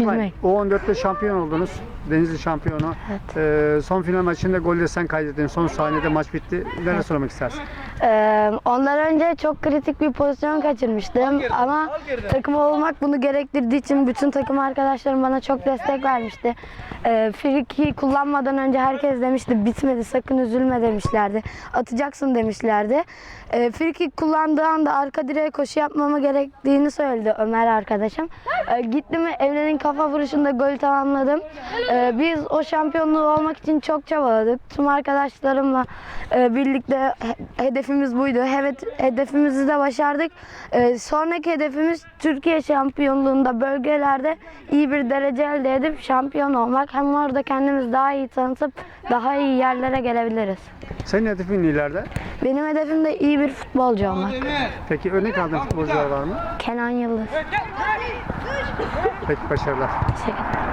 Bilmek. U14'te şampiyon oldunuz. Denizli şampiyonu. Ee, son final maçında golü sen kaydettin. Son saniyede maç bitti. Neler söylemek istersin? Ee, ondan önce çok kritik bir pozisyon kaçırmıştım ama takım olmak bunu gerektirdiği için bütün takım arkadaşlarım bana çok destek vermişti. Ee, friki kullanmadan önce herkes demişti bitmedi sakın üzülme demişlerdi. Atacaksın demişlerdi. Ee, friki kullandığı anda arka direğe koşu yapmama gerektiğini söyledi Ömer arkadaşım. Ee, gittim Emre'nin kafa vuruşunda golü tamamladım. Ee, biz o şampiyonluğu olmak için çok çabaladık. Tüm arkadaşlarımla e, birlikte he- hedefimiz buydu. Evet hedefimizi de başardık. Ee, sonraki hedefimiz Türkiye şampiyonluğunda bölgelerde iyi bir derece elde edip şampiyon olmak. Hem orada kendimizi daha iyi tanıtıp daha iyi yerlere gelebiliriz. Senin hedefin ileride. Benim hedefim de iyi bir futbolcu olmak. Peki örnek aldığın futbolcular var mı? Kenan Yıldız. Peki başarılar. Teşekkür ederim.